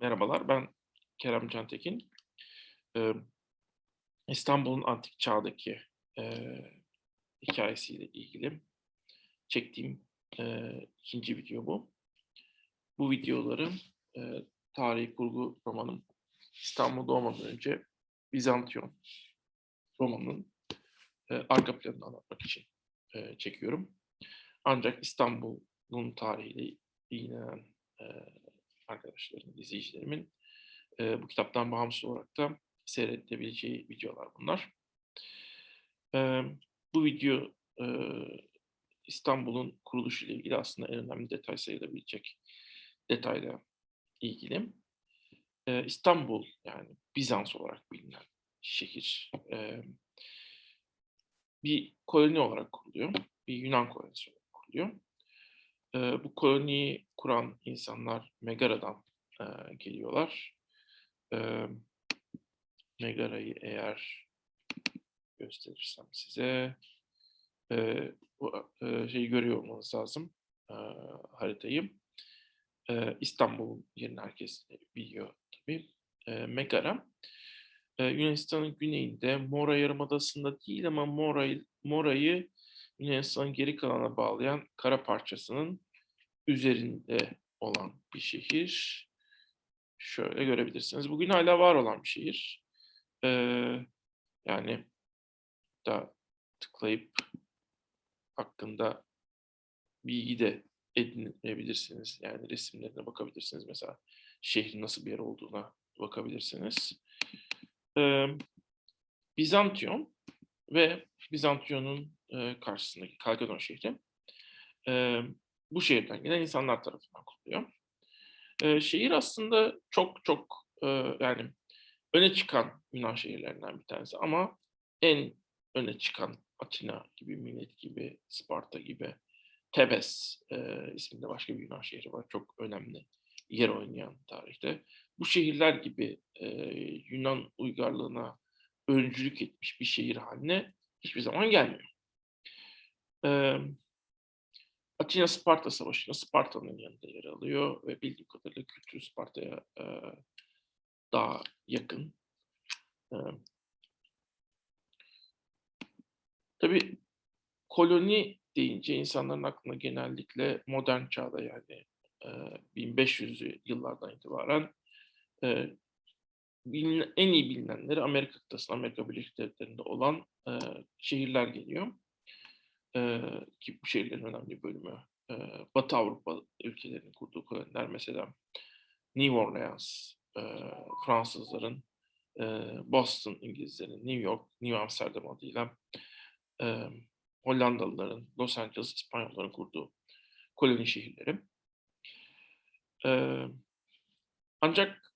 Merhabalar, ben Kerem Cantekin. Eee, İstanbul'un antik çağdaki eee hikâyesiyle ilgili çektiğim eee 2'nci video bu. Bu videoları eee tarihi kurgu romanım İstanbul doğmadan önce Bizantiyon romanının eee arka planını anlatmak için eee çekiyorum. Ancak İstanbul'un tarihiyle ilgilenen eee arkadaşlarım, izleyicilerimin eee bu kitaptan bağımsız olarak da seyredebileceği videolar bunlar. Emm, bu video eee İstanbul'un kuruluşuyla ilgili aslında en önemli detay sayılabilecek detayla ilgili. Eee, İstanbul, yani Bizans olarak bilinen şehir, emm bir koloni olarak kuruluyor. Bir Yunan kolonisi olarak kuruluyor. Eee, bu koloniyi kuran insanlar Megara'dan eee geliyorlar. Emm, Megara'yı eğer gösterirsem size, eee, bu eee, şeyi görüyor olmanız lazım, eee, haritayı. Eee, İstanbul'un yerini herkes biliyor tabii. Eee, Megara, eee, Yunanistan'ın güneyinde Mora Yarımadası'nda değil ama Mora'yı Mora'yı Yunanistan'ın geri kalanına bağlayan kara parçasının üzerinde olan bir şehir. Şöyle görebilirsiniz. Bugün hâlâ var olan bir şehir. Eee, yani da tıklayıp hakkında bilgi de edinebilirsiniz. Yani resimlerine bakabilirsiniz mesela. Şehrin nasıl bir yer olduğuna bakabilirsiniz. Emm, Bizantiyon ve Bizantiyon'un eee karşısındaki Kalkedon şehri, emm, bu şehirden gelen insanlar tarafından kuruluyor. Eee, şehir aslında çok çok, eee, yani öne çıkan Yunan şehirlerinden bir tanesi ama en öne çıkan Atina gibi, Milet gibi, Sparta gibi, Tebes eee isminde başka bir Yunan şehri var. Çok önemli yer oynayan tarihte. Bu şehirler gibi eee Yunan uygarlığına öncülük etmiş bir şehir hâline hiçbir zaman gelmiyor. Emm, Atina-Sparta Savaşı'nda Sparta'nın yanında yer alıyor ve bildiğim kadarıyla kültürü Sparta'ya eee daha yakın. Emm Tabii koloni deyince insanların aklına genellikle modern çağda yani eee 1500'lü yıllardan itibaren eee bilinen en iyi bilinenleri Amerika kıtasında, Amerika Birleşik Devletleri'nde olan eee şehirler geliyor. Eee, ki bu şehirlerin önemli bölümü eee Batı Avrupa ülkelerinin kurduğu koloniler. Mesela New Orleans eee Fransızların, eee Boston İngilizlerin, New York, New Amsterdam adıyla emm Hollandalıların, Los Angeles İspanyolların kurduğu koloni şehirleri. Emm, ancak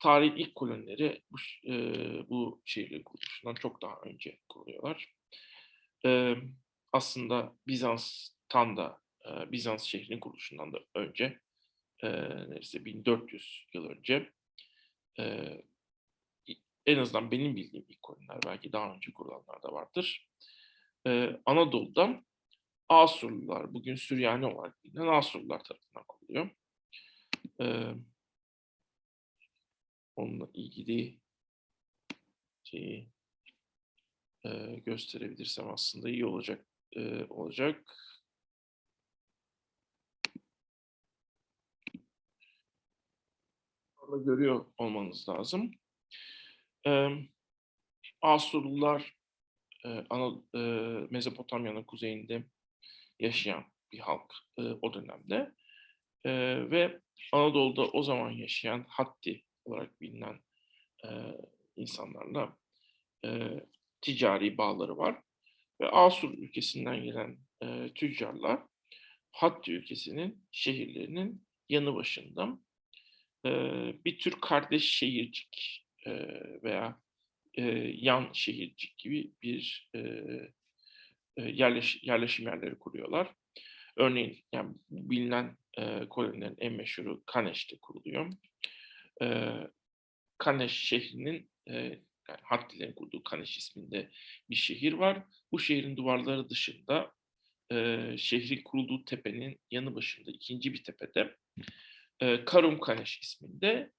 tarihin ilk kolonileri bu eee, bu şehirlerin kuruluşundan çok daha önce kuruluyorlar. Emm, aslında Bizans'tan da, Bizans şehrinin kuruluşundan da önce, eee, neredeyse 1400 yıl önce, i en azından benim bildiğim ilk koloniler, belki daha önce kurulanlar da vardır. Eee, Anadolu'dan Asurlular, bugün Süryani olarak bilinen Asurlular tarafından kuruluyor. Emm onunla ilgili şeyi eee, gösterebilirsem aslında iyi olacak eee, olacak. Orada görüyor olmanız lazım. Emm, Asurlular, eee, ana eee, Mezopotamya'nın kuzeyinde yaşayan bir halk, eee, o dönemde, eee, ve Anadolu'da o zaman yaşayan Hatti olarak bilinen, eee, insanlarla, eee, ticari bağları var ve Asur ülkesinden gelen, eee, tüccarlar Hatti ülkesinin şehirlerinin yanı başında, eee, bir tür kardeş şehircik, eee, veya, eee, yan şehircik gibi bir, eee, eee, yerleş yerleşim yerleri kuruyorlar. Örneğin, yani bilinen, eee, kolonilerin en meşhuru Kaneş'te kuruluyor. Eee, Kaneş şehrinin, eee, yani Hattilerin kurduğu Kaneş isminde bir şehir var. Bu şehrin duvarları dışında, eee, şehrin kurulduğu tepenin yanı başında 2'nci bir tepede, eee, Karumkaneş isminde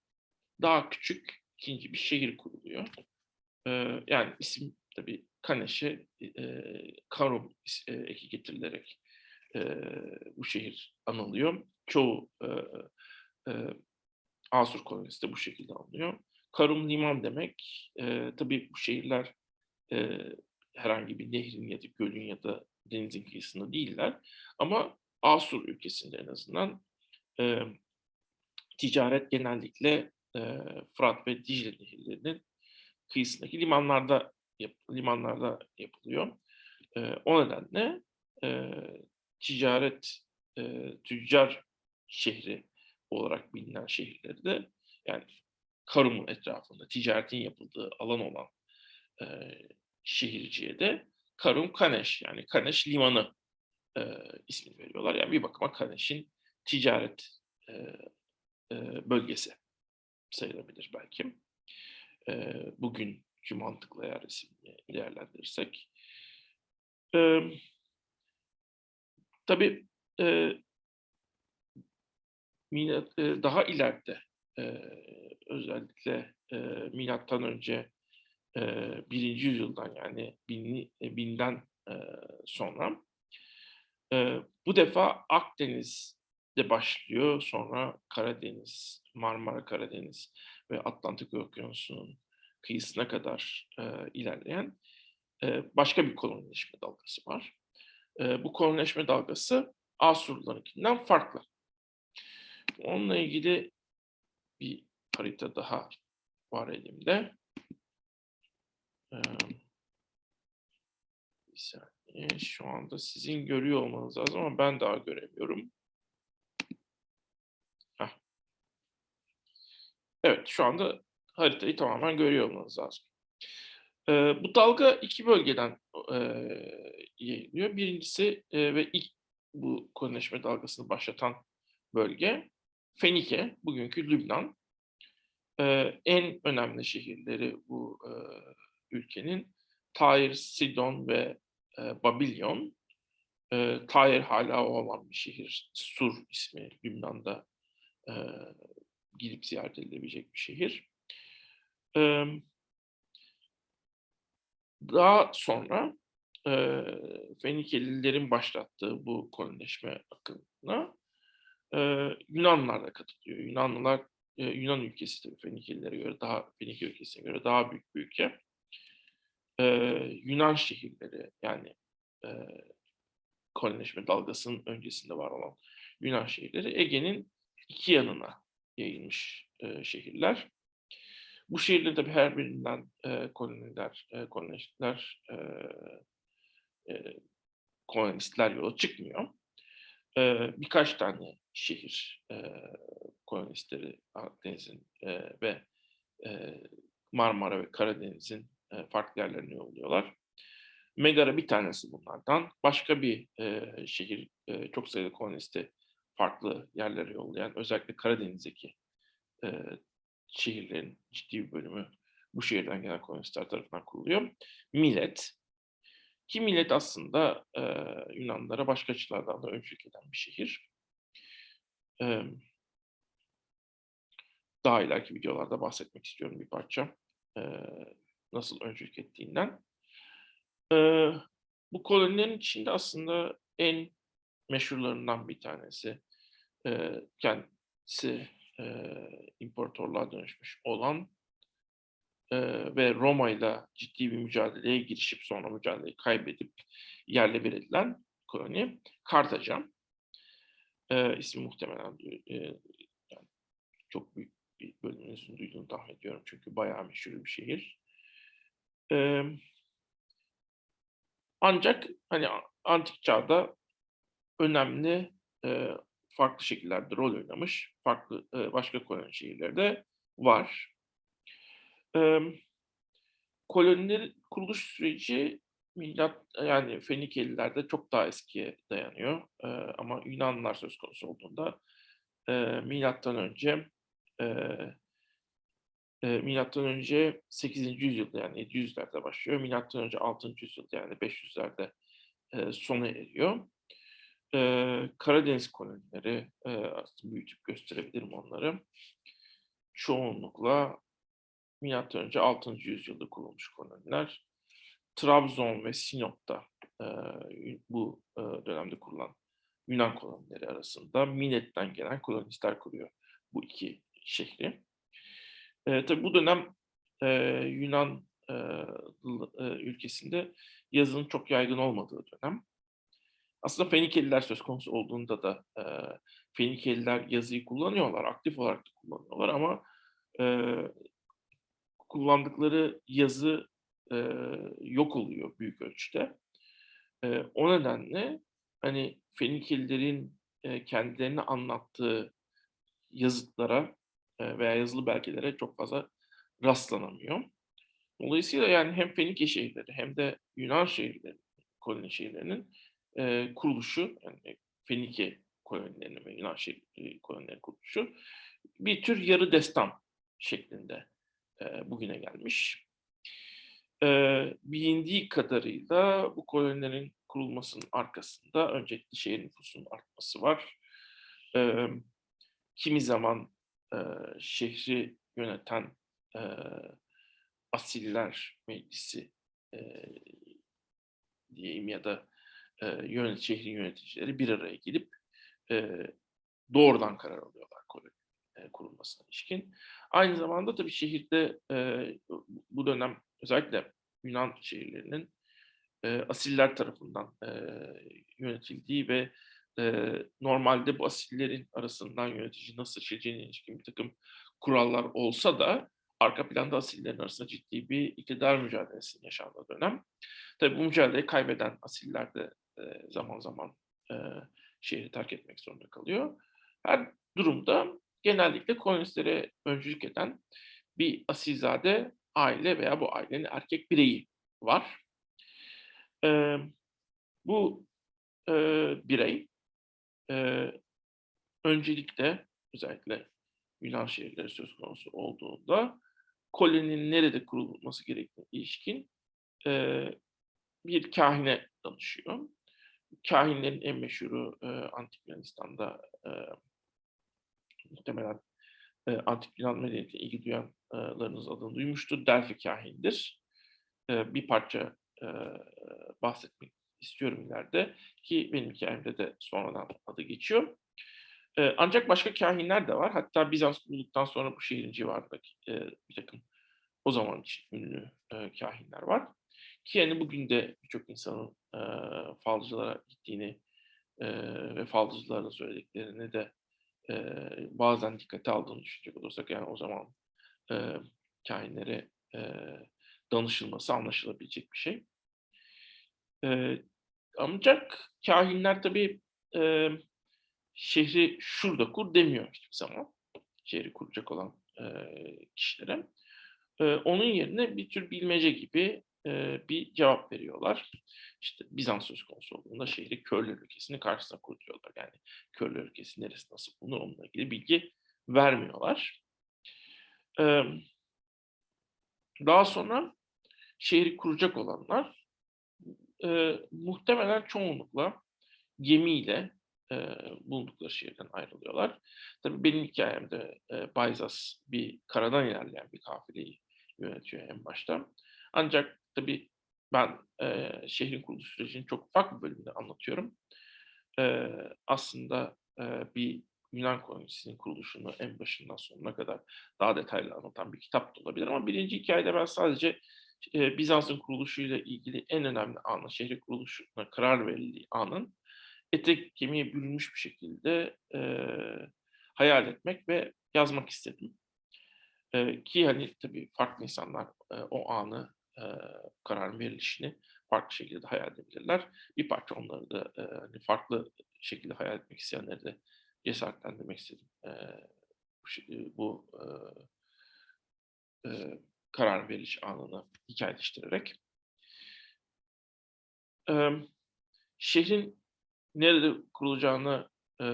daha küçük ikinci bir şehir kuruluyor. Eee, yani isim tabii Kaneş'e eee, Karum eki getirilerek eee, bu şehir anılıyor. Çoğu eee, eee, Asur kolonisi de bu şekilde anılıyor. Karum liman demek. Eee tabii bu şehirler eee, herhangi bir nehrin ya da gölün ya da denizin kıyısında değiller. Ama Asur ülkesinde en azından eee, ticaret genellikle eee, Fırat ve Dicle nehirlerinin kıyısındaki limanlarda yap- limanlarda yapılıyor. Eee, o nedenle eee, ticaret eee, tüccar şehri olarak bilinen şehirleri de yani Karum'un etrafında ticaretin yapıldığı alan olan eee şehirciye de Karum Kaneş yani Kaneş limanı eee ismini veriyorlar. Yani bir bakıma Kaneş'in ticaret eee, eee, bölgesi sayılabilir belki. Eee, bugünkü mantıkla eğer isimini değerlendirirsek. Emm, tabii eee, daha ileride eee, özellikle eee, milattan önce eee, 1. yüzyıldan yani binli, e, binden eee, sonra eee, bu defa Akdeniz'de başlıyor. Sonra Karadeniz, Marmara Karadeniz ve Atlantik Okyanusu'nun kıyısına kadar eee, ilerleyen eee, başka bir kolonileşme dalgası var. Eee, bu kolonileşme dalgası Asurlularınkinden farklı. Onunla ilgili bir harita daha var elimde. Emm, bir saniye. Şu anda sizin görüyor olmanız lazım ama ben daha göremiyorum. Hah. Evet, şu anda haritayı tamamen görüyor olmanız lazım. Eee, bu dalga iki bölgeden eee, yayılıyor. Birincisi eee, ve ilk bu kolonileşme dalgasını başlatan bölge Fenike, bugünkü Lübnan. Eee, en önemli şehirleri bu eee, ülkenin Tair, Sidon ve eee, Babilyon. Eee, Tair hala olan bir şehir. Sur ismi Lübnan'da eee, gidip ziyaret edilebilecek bir şehir. Emm daha sonra eee Fenikelilerin başlattığı bu kolonileşme akımına eee, Yunanlılar da katılıyor. Yunanlılar eee, Yunan ülkesi tabii Fenikelilere göre daha Fenike ülkesine göre daha büyük bir ülke. Eee, Yunan şehirleri yani eee, kolonileşme dalgasının öncesinde var olan Yunan şehirleri Ege'nin iki yanına yayılmış eee, şehirler. Bu şehirlerin tabii her birinden eee, koloniler, eee, kolonistler, eee, eee, kolonistler yola çıkmıyor. Eee, birkaç tane şehir eee, kolonistleri Akdeniz'in eee, ve eee, Marmara ve Karadeniz'in eee, farklı yerlerine yolluyorlar. Megara bir tanesi bunlardan. Başka bir eee, şehir eee, çok sayıda kolonisti farklı yerlere yollayan özellikle Karadeniz'deki eee, şehirlerin ciddi bir bölümü bu şehirden gelen kolonistler tarafından kuruluyor. Milet. Ki Milet aslında eee, Yunanlılara başka açılardan da öncülük eden bir şehir. Emm daha ileriki videolarda bahsetmek istiyorum bir parça. Eee, nasıl öncülük ettiğinden. Eee, bu kolonilerin içinde aslında en meşhurlarından bir tanesi eee, kendisi eee, imparatorluğa dönüşmüş olan ve Roma'yla ciddi bir mücadeleye girişip sonra mücadeleyi kaybedip yerle bir edilen koloni Kartaca. Eee, ismi muhtemelen eee, yani çok büyük bir bölümünüzün duyduğunu tahmin ediyorum çünkü bayağı meşhur bir şehir. Emm ancak hani antik çağda önemli eee, farklı şekillerde rol oynamış farklı eee, başka koloni şehirleri de var. Emm kolonilerin kuruluş süreci milat yani Fenikelilerde çok daha eskiye dayanıyor. Eee, ama Yunanlılar söz konusu olduğunda eee, milattan önce eee eee, milattan önce 8. yüzyılda yani 700'lerde başlıyor. Milattan önce 6. yüzyılda yani 500'lerde eee, sona eriyor. Eee, Karadeniz kolonileri, aslında büyütüp gösterebilirim onları. çoğunlukla milattan önce 6. yüzyılda kurulmuş koloniler. Trabzon ve Sinop'ta e, bu e, dönemde kurulan Yunan kolonileri arasında Milet'ten gelen kolonistler kuruyor bu iki şehri. E, tabii bu dönem e, Yunan e, ülkesinde yazının çok yaygın olmadığı dönem. Aslında Fenikeliler söz konusu olduğunda da e, Fenikeliler yazıyı kullanıyorlar, aktif olarak da kullanıyorlar ama e, kullandıkları yazı e, yok oluyor büyük ölçüde. E, o nedenle hani Fenikelilerin e, kendilerini anlattığı yazıtlara e, veya yazılı belgelere çok fazla rastlanamıyor. Dolayısıyla yani hem Fenike şehirleri hem de Yunan şehirleri, koloni şehirlerinin e, kuruluşu, yani Fenike kolonilerinin ve Yunan şehir, e, kolonilerinin kuruluşu bir tür yarı destan şeklinde e, bugüne gelmiş. E, bilindiği kadarıyla bu kolonilerin kurulmasının arkasında öncelikle şehir nüfusunun artması var. E, kimi zaman e, şehri yöneten e, asiller meclisi diyeyim ya da yönet, şehrin yöneticileri bir araya gelip doğrudan karar alıyorlar e, kurulmasına ilişkin. Aynı zamanda tabii şehirde e, bu dönem özellikle Yunan şehirlerinin e, asiller tarafından yönetildiği ve normalde bu asillerin arasından yönetici nasıl seçileceğine ilişkin bir takım kurallar olsa da arka planda asillerin arasında ciddi bir iktidar mücadelesinin yaşandığı dönem. Tabii bu mücadeleyi kaybeden asiller de zaman zaman şehri terk etmek zorunda kalıyor. Her durumda genellikle kolonistlere öncülük eden bir asilzade aile veya bu ailenin erkek bireyi var. E, bu e, birey e, öncelikle özellikle Yunan şehirleri söz konusu olduğunda koloninin nerede kurulması gerektiğine ilişkin e, bir kahine danışıyor. Kahinlerin en meşhuru e, Antik Yunanistan'da e, muhtemelen e, Antik Yunan medeniyetine ilgi duyanlarınız adını duymuştur. Delphi kahindir. E, bir parça e, bahsetmek istiyorum ileride ki benim hikayemde de sonradan adı geçiyor. E, ancak başka kahinler de var. Hatta Bizans bulduktan sonra bu şehrin civarındaki e, bir takım o zaman için ünlü e, kahinler var. Ki yani bugün de birçok insanın e, falcılara gittiğini e, ve falcıların söylediklerini de e, bazen dikkate aldığını düşünecek olursak yani o zaman e, kahinlere e, danışılması anlaşılabilecek bir şey. E, ancak kahinler tabii e, şehri şurada kur demiyor hiçbir zaman. Şehri kuracak olan e, kişilere. E, onun yerine bir tür bilmece gibi e, bir cevap veriyorlar. İşte Bizans söz konusu olduğunda şehri Körler ülkesinin karşısına kuruyorlar. Yani Körler ülkesi neresi nasıl bulunur onunla ilgili bilgi vermiyorlar. E, daha sonra şehri kuracak olanlar e, muhtemelen çoğunlukla gemiyle e, bulundukları şehirden ayrılıyorlar. Tabii benim hikayemde e, Bayzas bir karadan ilerleyen bir kafileyi yönetiyor en başta. Ancak tabii ben e, şehrin kuruluş sürecinin çok ufak bir bölümünde anlatıyorum. E, aslında e, bir Yunan kolonisinin kuruluşunu en başından sonuna kadar daha detaylı anlatan bir kitap da olabilir. Ama birinci hikayede ben sadece e, Bizans'ın kuruluşuyla ilgili en önemli anı, şehrin kuruluşuna karar verildiği anın etek kemiğe bürünmüş bir şekilde e, hayal etmek ve yazmak istedim. E, ki hani tabii farklı insanlar e, o anı e, kararın verilişini farklı şekilde hayal edebilirler. Bir parça onları da e, hani farklı şekilde hayal etmek isteyenleri de cesaretlendirmek istedim. E, bu, e, e, karar veriş anını hikayeleştirerek. E, şehrin nerede kurulacağını e,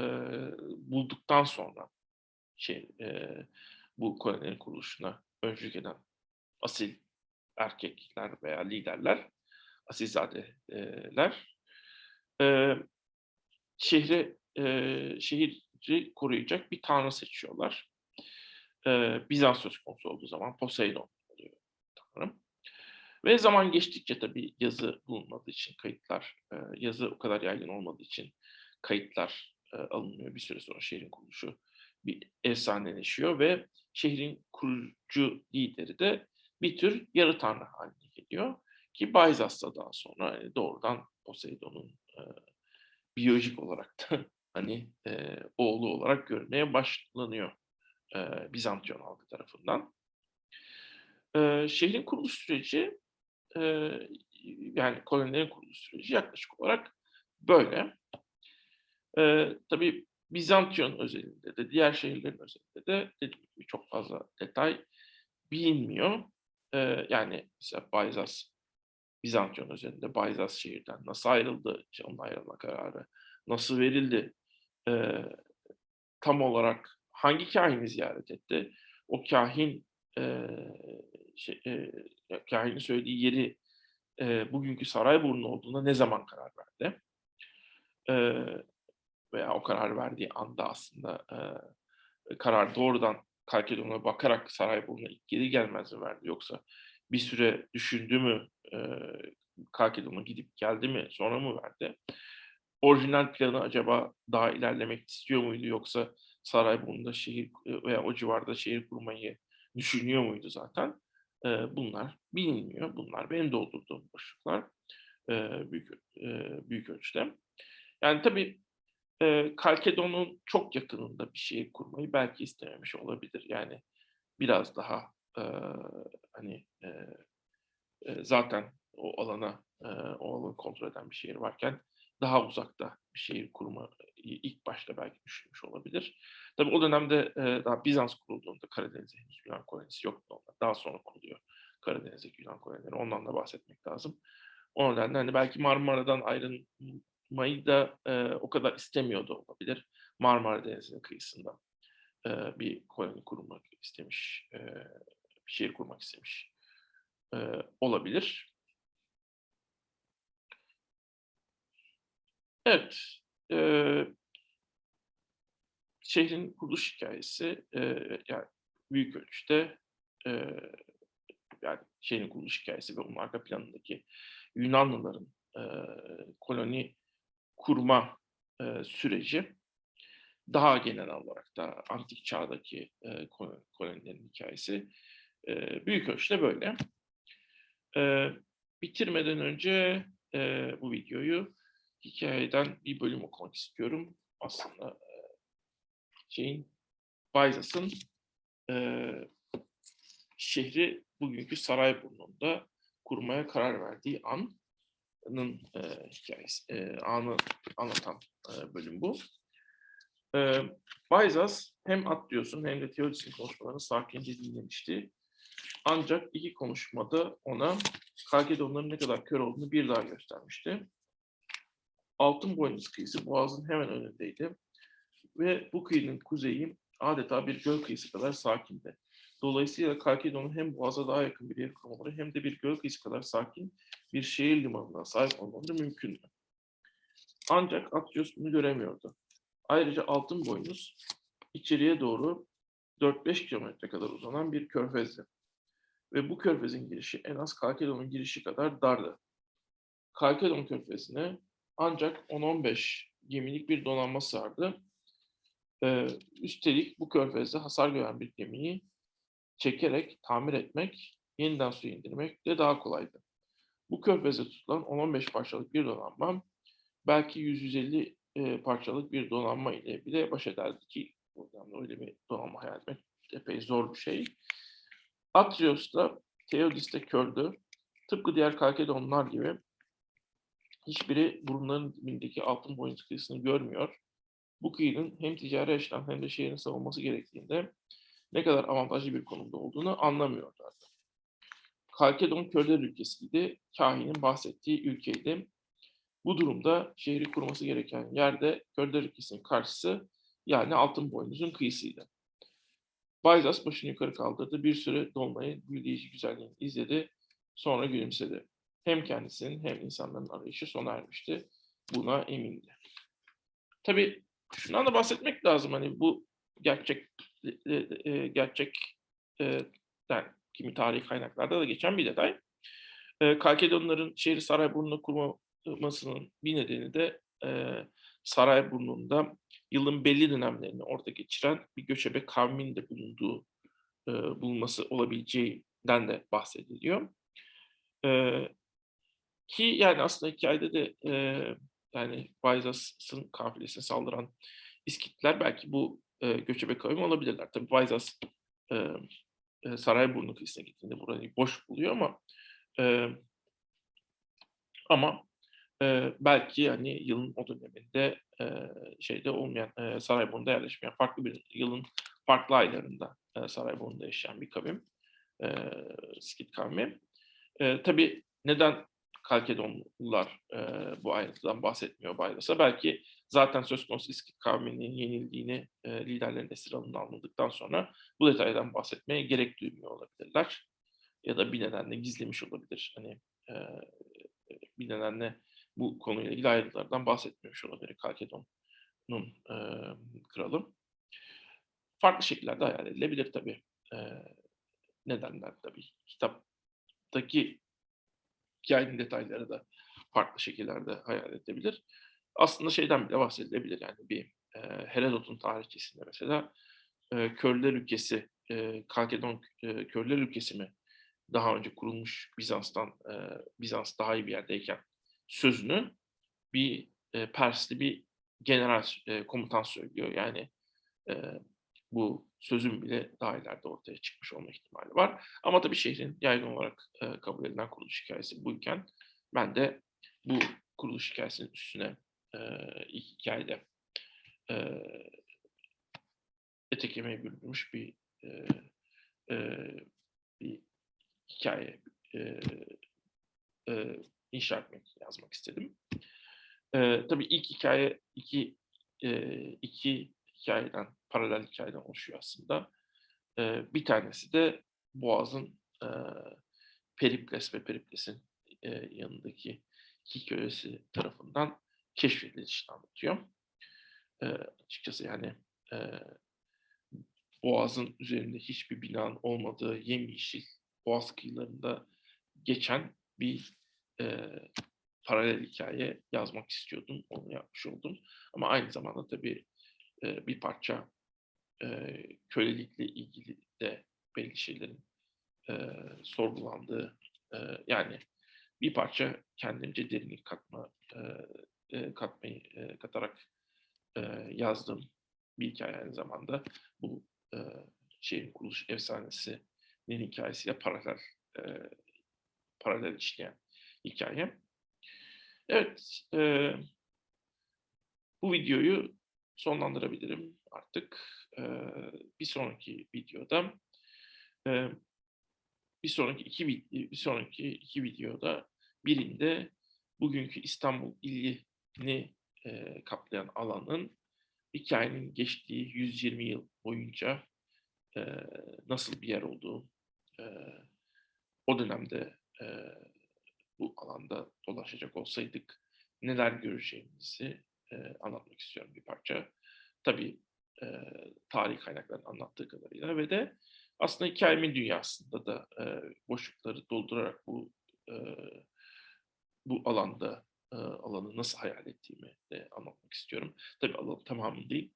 bulduktan sonra şey e, bu kolonilerin kuruluşuna öncülük eden asil erkekler veya liderler, asilzadeler e, şehri e, şehri koruyacak bir tanrı seçiyorlar. Eee, Bizans söz konusu olduğu zaman Poseidon oluyor tanrım. Ve zaman geçtikçe tabii yazı bulunmadığı için kayıtlar, eee, yazı o kadar yaygın olmadığı için kayıtlar, eee, alınmıyor. Bir süre sonra şehrin kuruluşu bir efsaneleşiyor ve şehrin kurucu lideri de bir tür yarı tanrı haline geliyor ki Bayzas'ta daha sonra, hani, doğrudan Poseidon'un, eee, biyolojik olarak da, hani, eee, oğlu olarak görülmeye başlanıyor, eee, Bizantiyon halkı tarafından. Eee, şehrin kuruluş süreci, eee, yani kolonilerin kuruluş süreci yaklaşık olarak böyle. Eee, tabii Bizantiyon özelinde de diğer şehirlerin özelinde de dediğim gibi çok fazla detay bilinmiyor. Eee, yani mesela Bayzas, Bizantiyon özelinde Bayzas şehirden nasıl ayrıldı, işte onun ayrılma kararı nasıl verildi, eee, tam olarak hangi kâhini ziyaret etti, o kâhin, eee, şey, eee, ya kâhinin söylediği yeri, eee, bugünkü Sarayburnu olduğuna ne zaman karar verdi? Eee, veya o kararı verdiği anda aslında, eee, karar doğrudan Kalkedon'a bakarak Sarayburnu'na ilk gelir gelmez mi verdi yoksa bir süre düşündü mü, eee, Kalkedon'a gidip geldi mi, sonra mı verdi? Orijinal planı acaba daha ilerlemek istiyor muydu yoksa Sarayburnu'nda şehir, veya o civarda şehir kurmayı düşünüyor muydu zaten? Eee, bunlar bilinmiyor. Bunlar benim doldurduğum boşluklar, eee, büyük, eee, büyük ölçüde. Yani tabii, eee, Kalkedon'un çok yakınında bir şehir kurmayı belki istememiş olabilir. Yani biraz daha, eee, hani, eee, eee, zaten o alana, eee, o alanı kontrol eden bir şehir varken daha uzakta bir şehir kurmayı ilk başta belki düşünmüş olabilir. Tabii o dönemde, eee, daha Bizans kurulduğunda Karadeniz'de henüz Yunan kolonisi yoktu normal. Daha sonra kuruluyor Karadeniz'deki Yunan kolonileri. Ondan da bahsetmek lazım. O nedenle, hani, belki Marmara'dan ayrılmayı da, eee, o kadar istemiyor da olabilir. Marmara Denizi'nin kıyısında, eee, bir koloni kurmak istemiş, eee, bir şehir kurmak istemiş, eee, olabilir. Evet, eee şehrin kuruluş hikâyesi, eee, yani büyük ölçüde, eee, yani şehrin kuruluş hikâyesi ve onun arka planındaki Yunanlıların, eee, koloni kurma, eee, süreci daha genel olarak da antik çağdaki, kolo kolonilerin hikâyesi, eee, büyük ölçüde böyle. Eee, bitirmeden önce, eee, bu videoyu hikâyeden bir bölüm okumak istiyorum. Aslında, eee, şeyin, Bayzas'ın, eee, şehri bugünkü Sarayburnu'nda kurmaya karar verdiği anın, eee, hikâyesi, eee, anı anlatan, eee, bölüm bu. Eee, Bayzas hem Atrios'un hem de Theodos'un konuşmalarını sakince dinlemişti. Ancak 2 konuşmada ona Kalkedonların ne kadar kör olduğunu bir daha göstermişti. Altınboynuz kıyısı boğazın hemen önündeydi ve bu kıyının kuzeyi adeta bir göl kıyısı kadar sakindi. Dolayısıyla Kalkedon'un hem boğaza daha yakın bir yer kurmaları hem de bir göl kıyısı kadar sakin bir şehir limanına sahip olmaları mümkündü. Ancak Atrios bunu göremiyordu. Ayrıca Altınboynuz içeriye doğru 4-5 kilometre kadar uzanan bir körfezdi ve bu körfezin girişi en az Kalkedon'un girişi kadar dardı. Kalkedon körfezine ancak 10-15 gemilik bir donanma sığardı. Eee, üstelik bu körfezde hasar gören bir gemiyi çekerek tamir etmek, yeniden suya indirmek de daha kolaydı. Bu körfezde tutulan 10-15 parçalık bir donanma belki 100-150, eee, parçalık bir donanma ile bile baş ederdi ki o dönemde öyle bir donanma hayal etmek epey zor bir şey. Atrios da Theodis de kördü. Tıpkı diğer Kalkedonlar gibi hiçbiri burunlarının dibindeki Altınboynuz kıyısını görmüyor. Bu kıyının hem ticari açıdan hem de şehrin savunması gerektiğinde ne kadar avantajlı bir konumda olduğunu anlamıyorlardı. Kalkedon körler ülkesiydi, kâhinin bahsettiği ülkeydi. Bu durumda şehri kurması gereken yerde körler ülkesinin karşısı yani Altınboynuz'un kıyısıydı. Bayzas başını yukarı kaldırdı. Bir süre dolunayın büyüleyici güzelliğini izledi. Sonra gülümsedi. Hem kendisinin hem insanların arayışı sona ermişti. Buna emindi. Tabii şundan da bahsetmek lazım. Hani bu gerçek e, e, gerçek e, yani kimi tarihi kaynaklarda da geçen bir detay. E, Kalkedonların şehri Sarayburnu'na kurmasının bir nedeni de e, Sarayburnu'nda yılın belli dönemlerini orada geçiren bir göçebe kavmin de bulunduğu e, bulunması olabileceğinden de bahsediliyor. E, ki yani aslında hikayede de e, yani Bayzas'ın kafilesine saldıran İskitler belki bu e, göçebe kavim olabilirler. Tabii Bayzas e, e, Sarayburnu kıyısına gittiğinde burayı boş buluyor ama e, ama e, belki yani yılın o döneminde e, şeyde olmayan e, Sarayburnu'da yerleşmeyen farklı bir yılın farklı aylarında e, Sarayburnu'da yaşayan bir kavim. E, Skit kavmi. E, tabii neden Kalkedonlular e, bu ayrıntıdan bahsetmiyor Bayras'a? Belki zaten söz konusu İskit kavminin yenildiğini e, liderlerin esir alındığını anladıktan sonra bu detaydan bahsetmeye gerek duymuyor olabilirler. Ya da bir nedenle gizlemiş olabilir. Hani e, bir nedenle bu konuyla ilgili ayrıntılardan bahsetmemiş olabilir Kalkedon'un e, kralı. Farklı şekillerde hayal edilebilir tabii. E, nedenler tabii. Kitaptaki hikayenin detayları da farklı şekillerde hayal edilebilir. Aslında şeyden bile bahsedilebilir yani bir e, Herodot'un tarihçesinde mesela e, Körler ülkesi, e, Kalkedon e, Körler ülkesi mi daha önce kurulmuş Bizans'tan e, Bizans daha iyi bir yerdeyken sözünü bir e, Persli bir general e, komutan söylüyor. Yani e, bu sözün bile daha ileride ortaya çıkmış olma ihtimali var. Ama tabii şehrin yaygın olarak e, kabul edilen kuruluş hikayesi buyken ben de bu kuruluş hikayesinin üstüne e, hikayede e, ete kemiğe bürünmüş bir e, e, bir hikaye e, e, inşa etmek, yazmak istedim. E, tabii ilk hikaye iki e, iki hikayeden, paralel hikayeden oluşuyor aslında. E, bir tanesi de Boğaz'ın e, Perikles ve Perikles'in e, yanındaki iki kölesi tarafından keşfedilişini anlatıyor. E, açıkçası yani e, Boğaz'ın üzerinde hiçbir binanın olmadığı yemyeşil Boğaz kıyılarında geçen bir e, paralel hikaye yazmak istiyordum. Onu yapmış oldum. Ama aynı zamanda tabii e, bir parça e, kölelikle ilgili de belli şeylerin e, sorgulandığı e, yani bir parça kendimce derinlik katma e, e, katmayı e, katarak e, yazdığım bir hikaye aynı zamanda bu e, şeyin kuruluş efsanesinin hikayesiyle paralel e, paralel işleyen hikaye. Evet, e, bu videoyu sonlandırabilirim artık. E, bir sonraki videoda e, bir sonraki iki bir sonraki iki videoda birinde bugünkü İstanbul ilini e, kaplayan alanın hikayenin geçtiği 120 yıl boyunca e, nasıl bir yer olduğu, e, o dönemde e, bu alanda dolaşacak olsaydık neler göreceğimizi e, anlatmak istiyorum bir parça. Tabii e, tarih kaynaklarının anlattığı kadarıyla ve de aslında hikayemin dünyasında da e, boşlukları doldurarak bu e, bu alanda e, alanı nasıl hayal ettiğimi de anlatmak istiyorum. Tabii alanın tamamı değil.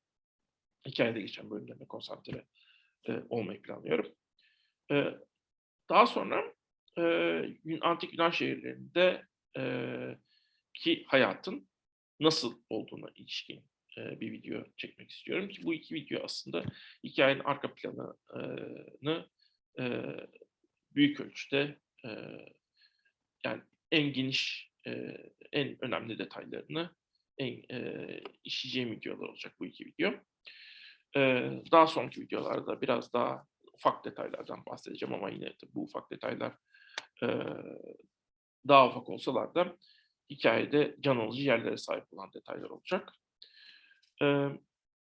Hikayede geçen bölümlerine konsantre e, olmayı planlıyorum. E, daha sonra e, antik Yunan şehirlerinde e, ki hayatın nasıl olduğuna ilişkin e, bir video çekmek istiyorum ki bu iki video aslında hikayenin arka planını e, büyük ölçüde e, yani en geniş, e, en önemli detaylarını en e, işleyeceğim videolar olacak bu iki video. E, daha sonraki videolarda biraz daha ufak detaylardan bahsedeceğim ama yine bu ufak detaylar e, daha ufak olsalar da hikayede can alıcı yerlere sahip olan detaylar olacak. E,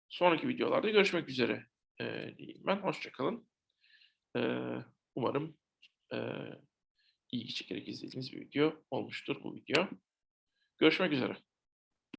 sonraki videolarda görüşmek üzere e, diyeyim ben. Hoşçakalın. E, umarım e, ilgi çekerek izlediğiniz bir video olmuştur bu video. Görüşmek üzere.